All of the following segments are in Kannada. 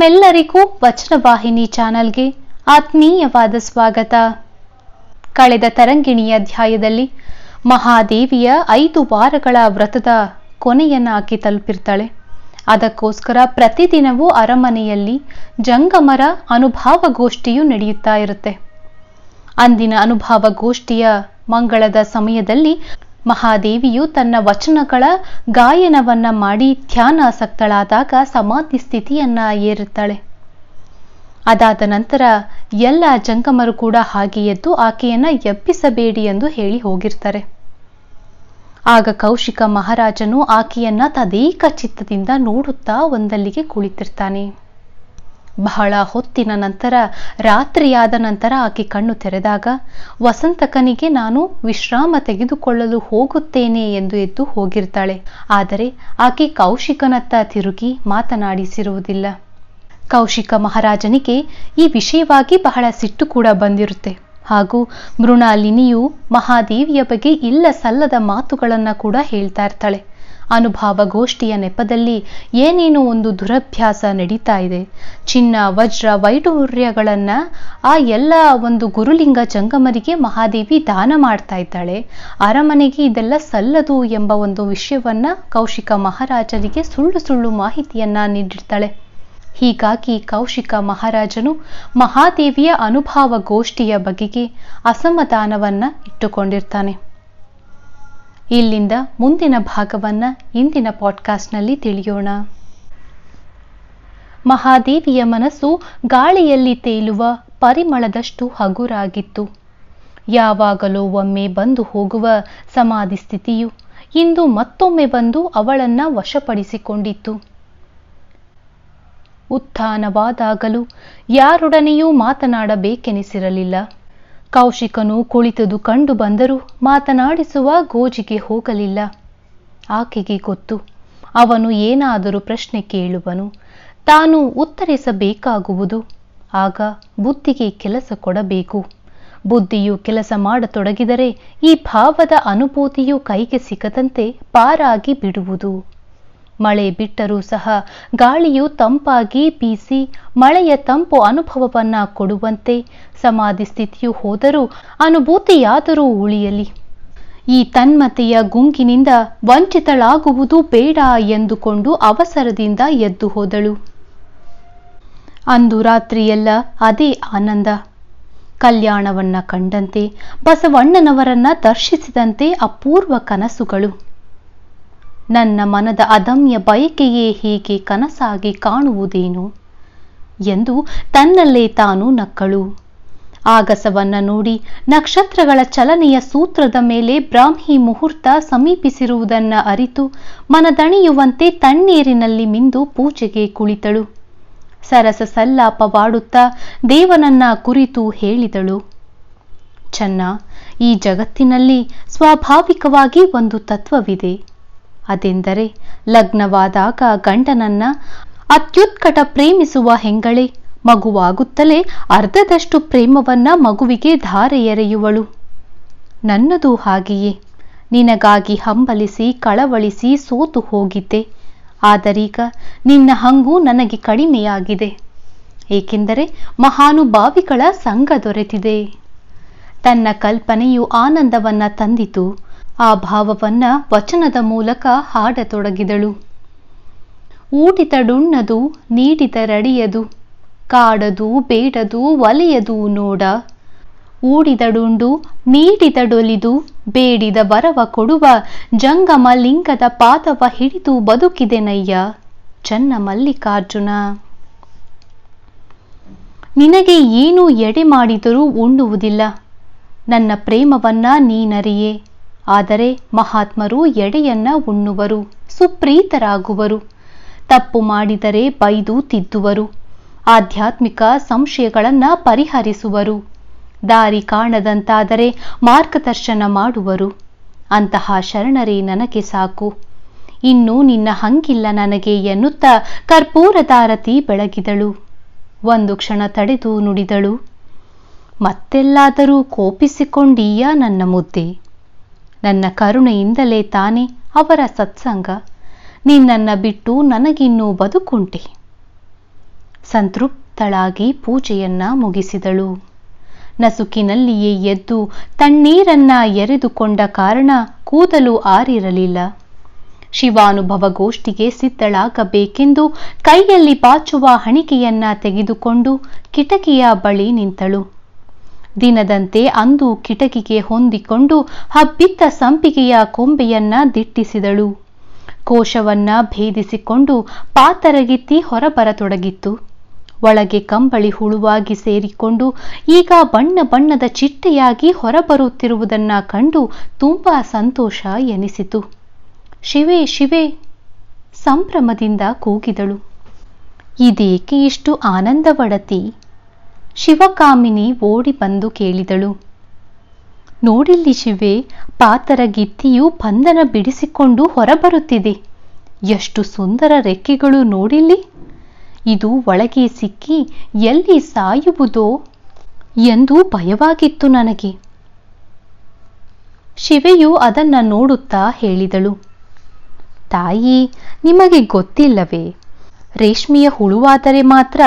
ತಮ್ಮೆಲ್ಲರಿಗೂ ವಚನವಾಹಿನಿ ಚಾನಲ್ಗೆ ಆತ್ಮೀಯವಾದ ಸ್ವಾಗತ. ಕಳೆದ ತರಂಗಿಣಿ ಅಧ್ಯಾಯದಲ್ಲಿ ಮಹಾದೇವಿಯ ಐದು ವಾರಗಳ ವ್ರತದ ಕೊನೆಯನ್ನ ಆಕೆ ತಲುಪಿರ್ತಾಳೆ. ಅದಕ್ಕೋಸ್ಕರ ಪ್ರತಿದಿನವೂ ಅರಮನೆಯಲ್ಲಿ ಜಂಗಮರ ಅನುಭಾವ ಗೋಷ್ಠಿಯು ನಡೆಯುತ್ತಾ ಇರುತ್ತೆ. ಅಂದಿನ ಅನುಭಾವ ಗೋಷ್ಠಿಯ ಮಂಗಳದ ಸಮಯದಲ್ಲಿ ಮಹಾದೇವಿಯು ತನ್ನ ವಚನಗಳ ಗಾಯನವನ್ನ ಮಾಡಿ ಧ್ಯಾನಾಸಕ್ತಳಾದಾಗ ಸಮಾಧಿ ಸ್ಥಿತಿಯನ್ನ ಏರುತ್ತಾಳೆ. ಅದಾದ ನಂತರ ಎಲ್ಲ ಜಂಗಮರು ಕೂಡ ಹಾಗೆ ಎದ್ದು ಆಕೆಯನ್ನ ಎಬ್ಬಿಸಬೇಡಿ ಎಂದು ಹೇಳಿ ಹೋಗಿರ್ತಾರೆ. ಆಗ ಕೌಶಿಕ ಮಹಾರಾಜನು ಆಕೆಯನ್ನ ತದೇಕ ಚಿತ್ತದಿಂದ ನೋಡುತ್ತಾ ಒಂದಲ್ಲಿಗೆ ಕುಳಿತಿರ್ತಾನೆ. ಬಹಳ ಹೊತ್ತಿನ ನಂತರ, ರಾತ್ರಿಯಾದ ನಂತರ ಆಕೆ ಕಣ್ಣು ತೆರೆದಾಗ, ವಸಂತಕನಿಗೆ ನಾನು ವಿಶ್ರಾಮ ತೆಗೆದುಕೊಳ್ಳಲು ಹೋಗುತ್ತೇನೆ ಎಂದು ಎದ್ದು ಹೋಗಿರ್ತಾಳೆ. ಆದರೆ ಆಕೆ ಕೌಶಿಕನತ್ತ ತಿರುಗಿ ಮಾತನಾಡಿಸಿರುವುದಿಲ್ಲ. ಕೌಶಿಕ ಮಹಾರಾಜನಿಗೆ ಈ ವಿಷಯವಾಗಿ ಬಹಳ ಸಿಟ್ಟು ಕೂಡ ಬಂದಿರುತ್ತೆ. ಹಾಗೂ ಮೃಣಾಲಿನಿಯು ಮಹಾದೇವಿಯ ಬಗ್ಗೆ ಇಲ್ಲ ಸಲ್ಲದ ಮಾತುಗಳನ್ನು ಕೂಡ ಹೇಳ್ತಾ ಇರ್ತಾಳೆ. ಅನುಭಾವ ಗೋಷ್ಠಿಯ ನೆಪದಲ್ಲಿ ಏನೇನೋ ಒಂದು ದುರಭ್ಯಾಸ ನಡೀತಾ ಇದೆ. ಚಿನ್ನ, ವಜ್ರ ವೈಡೂರ್ಯಗಳನ್ನ ಆ ಎಲ್ಲ ಒಂದು ಗುರುಲಿಂಗ ಜಂಗಮರಿಗೆ ಮಹಾದೇವಿ ದಾನ ಮಾಡ್ತಾ ಇದ್ದಾಳೆ. ಅರಮನೆಗೆ ಇದೆಲ್ಲ ಸಲ್ಲದು ಎಂಬ ಒಂದು ವಿಷಯವನ್ನ ಕೌಶಿಕ ಮಹಾರಾಜರಿಗೆ ಸುಳ್ಳು ಸುಳ್ಳು ಮಾಹಿತಿಯನ್ನ ನೀಡಿರ್ತಾಳೆ. ಹೀಗಾಗಿ ಕೌಶಿಕ ಮಹಾರಾಜನು ಮಹಾದೇವಿಯ ಅನುಭಾವ ಗೋಷ್ಠಿಯ ಬಗೆಗೆ ಅಸಮಾಧಾನವನ್ನು ಇಟ್ಟುಕೊಂಡಿರ್ತಾನೆ. ಇಲ್ಲಿಂದ ಮುಂದಿನ ಭಾಗವನ್ನ ಇಂದಿನ ಪಾಡ್ಕಾಸ್ಟ್ನಲ್ಲಿ ತಿಳಿಯೋಣ. ಮಹಾದೇವಿಯ ಮನಸ್ಸು ಗಾಳಿಯಲ್ಲಿ ತೇಲುವ ಪರಿಮಳದಷ್ಟು ಹಗುರಾಗಿತ್ತು. ಯಾವಾಗಲೋ ಒಮ್ಮೆ ಬಂದು ಹೋಗುವ ಸಮಾಧಿ ಸ್ಥಿತಿಯು ಇಂದು ಮತ್ತೊಮ್ಮೆ ಬಂದು ಅವಳನ್ನ ವಶಪಡಿಸಿಕೊಂಡಿತ್ತು. ಉತ್ಥಾನವಾದಾಗಲೂ ಯಾರೊಡನೆಯೂ ಮಾತನಾಡಬೇಕೆನಿಸಿರಲಿಲ್ಲ. ಕೌಶಿಕನು ಕುಳಿತದು ಕಂಡು ಬಂದರೂ ಮಾತನಾಡಿಸುವ ಗೋಜಿಗೆ ಹೋಗಲಿಲ್ಲ. ಆಕೆಗೆ ಗೊತ್ತು, ಅವನು ಏನಾದರೂ ಪ್ರಶ್ನೆ ಕೇಳುವನು, ತಾನು ಉತ್ತರಿಸಬೇಕಾಗುವುದು. ಆಗ ಬುದ್ಧಿಗೆ ಕೆಲಸ ಕೊಡಬೇಕು. ಬುದ್ಧಿಯು ಕೆಲಸ ಮಾಡತೊಡಗಿದರೆ ಈ ಭಾವದ ಅನುಭೂತಿಯು ಕೈಗೆ ಸಿಗದಂತೆ ಪಾರಾಗಿ ಬಿಡುವುದು. ಮಳೆ ಬಿಟ್ಟರೂ ಸಹ ಗಾಳಿಯು ತಂಪಾಗಿ ಬೀಸಿ ಮಳೆಯ ತಂಪು ಅನುಭವವನ್ನ ಕೊಡುವಂತೆ ಸಮಾಧಿ ಸ್ಥಿತಿಯು ಹೋದರೂ ಅನುಭೂತಿಯಾದರೂ ಉಳಿಯಲಿ. ಈ ತನ್ಮತೆಯ ಗುಂಗಿನಿಂದ ವಂಚಿತಳಾಗುವುದು ಬೇಡ ಎಂದುಕೊಂಡು ಅವಸರದಿಂದ ಎದ್ದು ಹೋದಳು. ಅಂದು ರಾತ್ರಿಯೆಲ್ಲ ಅದೇ ಆನಂದ. ಕಲ್ಯಾಣವನ್ನ ಕಂಡಂತೆ ಬಸವಣ್ಣನವರನ್ನ ದರ್ಶಿಸಿದಂತೆ ಅಪೂರ್ವ ಕನಸುಗಳು. ನನ್ನ ಮನದ ಅದಮ್ಯ ಬಯಕೆಯೇ ಹೀಗೆ ಕನಸಾಗಿ ಕಾಣುವುದೇನು? ಎಂದು ತನ್ನಲ್ಲೇ ತಾನು ನಕ್ಕಳು. ಆಗಸವನ್ನ ನೋಡಿ ನಕ್ಷತ್ರಗಳ ಚಲನೆಯ ಸೂತ್ರದ ಮೇಲೆ ಬ್ರಾಹ್ಮಿ ಮುಹೂರ್ತ ಸಮೀಪಿಸಿರುವುದನ್ನ ಅರಿತು ಮನದಣಿಯುವಂತೆ ತಣ್ಣೀರಿನಲ್ಲಿ ಮಿಂದು ಪೂಜೆಗೆ ಕುಳಿತಳು. ಸರಸ ಸಲ್ಲಾಪವಾಡುತ್ತಾ ದೇವನನ್ನ ಕುರಿತು ಹೇಳಿದಳು. ಚೆನ್ನ, ಈ ಜಗತ್ತಿನಲ್ಲಿ ಸ್ವಾಭಾವಿಕವಾಗಿ ಒಂದು ತತ್ವವಿದೆ. ಅದೆಂದರೆ ಲಗ್ನವಾದಾಗ ಗಂಡನನ್ನ ಅತ್ಯುತ್ಕಟ ಪ್ರೇಮಿಸುವ ಹೆಂಗಳೆ? ಮಗುವಾಗುತ್ತಲೇ ಅರ್ಧದಷ್ಟು ಪ್ರೇಮವನ್ನ ಮಗುವಿಗೆ ಧಾರೆ ಎರೆಯುವಳು ನನ್ನದು ಹಾಗೆಯೇ. ನಿನಗಾಗಿ ಹಂಬಲಿಸಿ, ಕಳವಳಿಸಿ ಸೋತು ಹೋಗಿದ್ದೆ. ಆದರೀಗ ನಿನ್ನ ಹಂಗು ನನಗೆ ಕಡಿಮೆಯಾಗಿದೆ. ಏಕೆಂದರೆ ಮಹಾನುಭಾವಿಗಳ ಸಂಘ ದೊರೆತಿದೆ. ತನ್ನ ಕಲ್ಪನೆಯು ಆನಂದವನ್ನ ತಂದಿತು. ಆ ಭಾವವನ್ನ ವಚನದ ಮೂಲಕ ಹಾಡತೊಡಗಿದಳು. ನೀಡಿತ ರೆಡಿಯದು, ಕಾಡದು, ಬೇಡದು, ಒಲೆಯದು ನೋಡ. ಊಡಿದಡುಂಡು ನೀಡಿದಡೊಲಿದು ಬೇಡಿದ ವರವ ಕೊಡುವ, ಜಂಗಮ ಲಿಂಗದ ಪಾದವ ಹಿಡಿದು ಬದುಕಿದೆನಯ್ಯ ಚನ್ನ ಮಲ್ಲಿಕಾರ್ಜುನ. ನಿನಗೆ ಏನು ಎಡೆ ಮಾಡಿದರೂ ಉಣ್ಣುವುದಿಲ್ಲ. ನನ್ನ ಪ್ರೇಮವನ್ನ ನೀನರಿಯೇ. ಆದರೆ ಮಹಾತ್ಮರು ಎಡೆಯನ್ನ ಉಣ್ಣುವರು, ಸುಪ್ರೀತರಾಗುವರು. ತಪ್ಪು ಮಾಡಿದರೆ ಬೈದು ತಿದ್ದುವರು. ಆಧ್ಯಾತ್ಮಿಕ ಸಂಶಯಗಳನ್ನ ಪರಿಹರಿಸುವರು. ದಾರಿ ಕಾಣದಂತಾದರೆ ಮಾರ್ಗದರ್ಶನ ಮಾಡುವರು. ಅಂತಹ ಶರಣರೇ ನನಗೆ ಸಾಕು. ಇನ್ನು ನಿನ್ನ ಹಂಗಿಲ್ಲ ನನಗೆ ಎನ್ನುತ್ತಾ ಕರ್ಪೂರದಾರತಿ ಬೆಳಗಿದಳು. ಒಂದು ಕ್ಷಣ ತಡೆದು ನುಡಿದಳು. ಮತ್ತೆಲ್ಲಾದರೂ ಕೋಪಿಸಿಕೊಂಡೀಯ ನನ್ನ ಮುದ್ದೆ? ನನ್ನ ಕರುಣೆಯಿಂದಲೇ ತಾನೇ ಅವರ ಸತ್ಸಂಗ. ನಿನ್ನನ್ನ ಬಿಟ್ಟು ನನಗಿನ್ನೂ ಬದುಕುಂಟೆ. ಸಂತೃಪ್ತಳಾಗಿ ಪೂಜೆಯನ್ನ ಮುಗಿಸಿದಳು. ನಸುಕಿನಲ್ಲಿಯೇ ಎದ್ದು ತಣ್ಣೀರನ್ನ ಎರೆದುಕೊಂಡ ಕಾರಣ ಕೂದಲು ಆರಿರಲಿಲ್ಲ. ಶಿವಾನುಭವ ಗೋಷ್ಠಿಗೆ ಸಿದ್ಧಳಾಗಬೇಕೆಂದು ಕೈಯಲ್ಲಿ ಬಾಚುವ ಹಣಿಕೆಯನ್ನ ತೆಗೆದುಕೊಂಡು ಕಿಟಕಿಯ ಬಳಿ ನಿಂತಳು. ದಿನದಂತೆ ಅಂದು ಕಿಟಕಿಗೆ ಹೊಂದಿಕೊಂಡು ಹಬ್ಬಿದ್ದ ಸಂಪಿಗೆಯ ಕೊಂಬೆಯನ್ನ ದಿಟ್ಟಿಸಿದಳು. ಕೋಶವನ್ನ ಭೇದಿಸಿಕೊಂಡು ಪಾತರಗಿತ್ತಿ ಹೊರಬರತೊಡಗಿತ್ತು. ಒಳಗೆ ಕಂಬಳಿ ಹುಳುವಾಗಿ ಸೇರಿಕೊಂಡು ಈಗ ಬಣ್ಣ ಬಣ್ಣದ ಚಿಟ್ಟೆಯಾಗಿ ಹೊರಬರುತ್ತಿರುವುದನ್ನ ಕಂಡು ತುಂಬಾ ಸಂತೋಷ ಎನಿಸಿತು. ಶಿವೆ ಶಿವೆ, ಸಂಭ್ರಮದಿಂದ ಕೂಗಿದಳು. ಇದೇಕೆ ಇಷ್ಟು ಆನಂದವಡತಿ? ಶಿವಕಾಮಿನಿ ಓಡಿ ಬಂದು ಕೇಳಿದಳು. ನೋಡಿಲ್ಲಿ ಶಿವೆ, ಪಾತರ ಗಿತ್ತಿಯು ಬಂಧನ ಬಿಡಿಸಿಕೊಂಡು ಹೊರಬರುತ್ತಿದೆ. ಎಷ್ಟು ಸುಂದರ ರೆಕ್ಕೆಗಳು ನೋಡಿಲ್ಲಿ. ಇದು ಒಳಗೆ ಸಿಕ್ಕಿ ಎಲ್ಲಿ ಸಾಯುವುದೋ ಎಂದು ಭಯವಾಗಿತ್ತು ನನಗೆ. ಶಿವೆಯು ಅದನ್ನು ನೋಡುತ್ತಾ ಹೇಳಿದಳು. ತಾಯಿ, ನಿಮಗೆ ಗೊತ್ತಿಲ್ಲವೇ? ರೇಷ್ಮೆಯ ಹುಳುವಾದರೆ ಮಾತ್ರ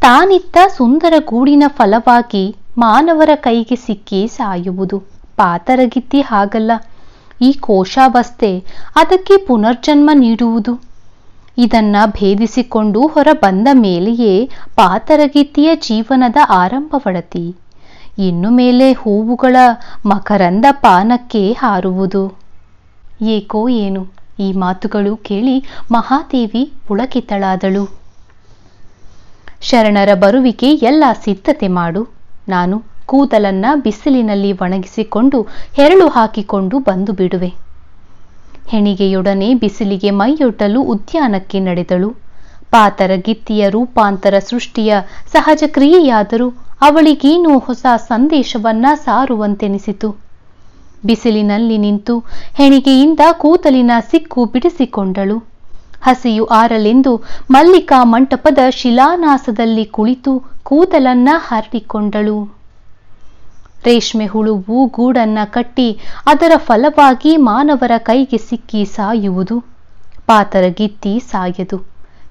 ತಾನಿತ್ತ ಸುಂದರ ಗೂಡಿನ ಫಲವಾಗಿ ಮಾನವರ ಕೈಗೆ ಸಿಕ್ಕಿ ಸಾಯುವುದು. ಪಾತರಗಿತ್ತಿ ಹಾಗಲ್ಲ. ಈ ಕೋಶಾವಸ್ಥೆ ಅದಕ್ಕೆ ಪುನರ್ಜನ್ಮ ನೀಡುವುದು. ಇದನ್ನ ಭೇದಿಸಿಕೊಂಡು ಹೊರ ಬಂದ ಮೇಲೆಯೇ ಪಾತರಗಿತ್ತಿಯ ಜೀವನದ ಆರಂಭವಡತಿ ಇನ್ನು ಮೇಲೆ ಹೂವುಗಳ ಮಕರಂದ ಪಾನಕ್ಕೆ ಹಾರುವುದು. ಏಕೋ ಏನು? ಈ ಮಾತುಗಳು ಕೇಳಿ ಮಹಾದೇವಿ ಪುಳಕಿತಳಾದಳು. ಶರಣರ ಬರುವಿಕೆ ಎಲ್ಲ ಸಿದ್ಧತೆ ಮಾಡು. ನಾನು ಕೂದಲನ್ನ ಬಿಸಿಲಿನಲ್ಲಿ ಒಣಗಿಸಿಕೊಂಡು ಹೆರಳು ಹಾಕಿಕೊಂಡು ಬಂದು ಬಿಡುವೆ. ಹೆಣಿಗೆಯೊಡನೆ ಬಿಸಿಲಿಗೆ ಮೈಯೊಡ್ಡಲು ಉದ್ಯಾನಕ್ಕೆ ನಡೆದಳು. ಪಾತರ ಗಿತ್ತಿಯ ರೂಪಾಂತರ ಸೃಷ್ಟಿಯ ಸಹಜ ಕ್ರಿಯೆಯಾದರೂ ಅವಳಿಗೇನೂ ಹೊಸ ಸಂದೇಶವನ್ನ ಸಾರುವಂತೆನಿಸಿತು. ಬಿಸಿಲಿನಲ್ಲಿ ನಿಂತು ಹೆಣಿಗೆಯಿಂದ ಕೂದಲಿನ ಸಿಕ್ಕು ಬಿಡಿಸಿಕೊಂಡಳು. ಹಸಿಯು ಆರಲೆಂದು ಮಲ್ಲಿಕಾ ಮಂಟಪದ ಶಿಲಾನಾಸದಲ್ಲಿ ಕುಳಿತು ಕೂದಲನ್ನ ಹರಡಿಕೊಂಡಳು. ರೇಷ್ಮೆ ಹುಳುವು ಗೂಡನ್ನ ಕಟ್ಟಿ ಅದರ ಫಲವಾಗಿ ಮಾನವರ ಕೈಗೆ ಸಿಕ್ಕಿ ಸಾಯುವುದು ಪಾತರಗಿತ್ತಿ ಸಾಯದು.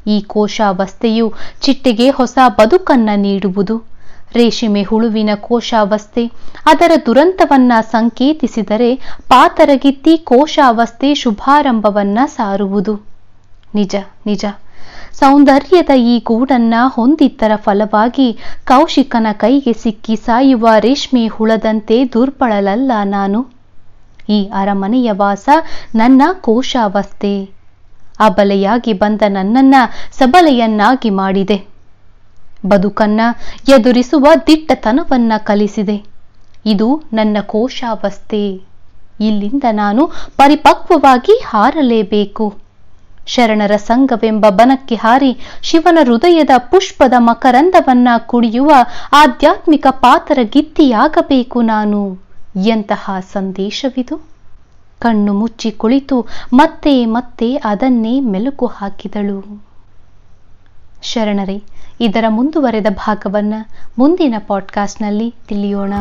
ಈ ಕೋಶಾವಸ್ಥೆಯು ಚಿಟ್ಟೆಗೆ ಹೊಸ ಬದುಕನ್ನ ನೀಡುವುದು. ರೇಷ್ಮೆ ಹುಳುವಿನ ಕೋಶಾವಸ್ಥೆ, ಅದರ ದುರಂತವನ್ನ ಸಂಕೇತಿಸಿದರೆ ಪಾತರಗಿತ್ತಿ ಕೋಶಾವಸ್ಥೆ ಶುಭಾರಂಭವನ್ನ ಸಾರುವುದು. ನಿಜ ನಿಜ. ಸೌಂದರ್ಯದ ಈ ಗೂಡನ್ನ ಹೊಂದಿದ್ದರ ಫಲವಾಗಿ ಕೌಶಿಕನ ಕೈಗೆ ಸಿಕ್ಕಿ ಸಾಯುವ ರೇಷ್ಮೆ ಹುಳದಂತೆ ದುರ್ಬಳಲಲ್ಲ ನಾನು. ಈ ಅರಮನೆಯ ವಾಸ ನನ್ನ ಕೋಶಾವಸ್ಥೆ. ಅಬಲೆಯಾಗಿ ಬಂದ ನನ್ನನ್ನ ಸಬಲೆಯನ್ನಾಗಿ ಮಾಡಿದೆ. ಬದುಕನ್ನ ಎದುರಿಸುವ ದಿಟ್ಟತನವನ್ನ ಕಲಿಸಿದೆ. ಇದು ನನ್ನ ಕೋಶಾವಸ್ಥೆ. ಇಲ್ಲಿಂದ ನಾನು ಪರಿಪಕ್ವವಾಗಿ ಹಾರಲೇಬೇಕು. ಶರಣರ ಸಂಘವೆಂಬ ಬನಕ್ಕೆ ಹಾರಿ ಶಿವನ ಹೃದಯದ ಪುಷ್ಪದ ಮಕರಂದವನ್ನ ಕುಡಿಯುವ ಆಧ್ಯಾತ್ಮಿಕ ಪಾತ್ರ ಗಿತ್ತಿಯಾಗಬೇಕು ನಾನು. ಎಂತಹ ಸಂದೇಶವಿದು? ಕಣ್ಣು ಮುಚ್ಚಿ ಕುಳಿತು ಮತ್ತೆ ಮತ್ತೆ ಅದನ್ನೇ ಮೆಲುಕು ಹಾಕಿದಳು. ಶರಣರೇ ಇದರ ಮುಂದುವರೆದ ಭಾಗವನ್ನ ಮುಂದಿನ ಪಾಡ್ಕಾಸ್ಟ್ನಲ್ಲಿ ತಿಳಿಯೋಣ.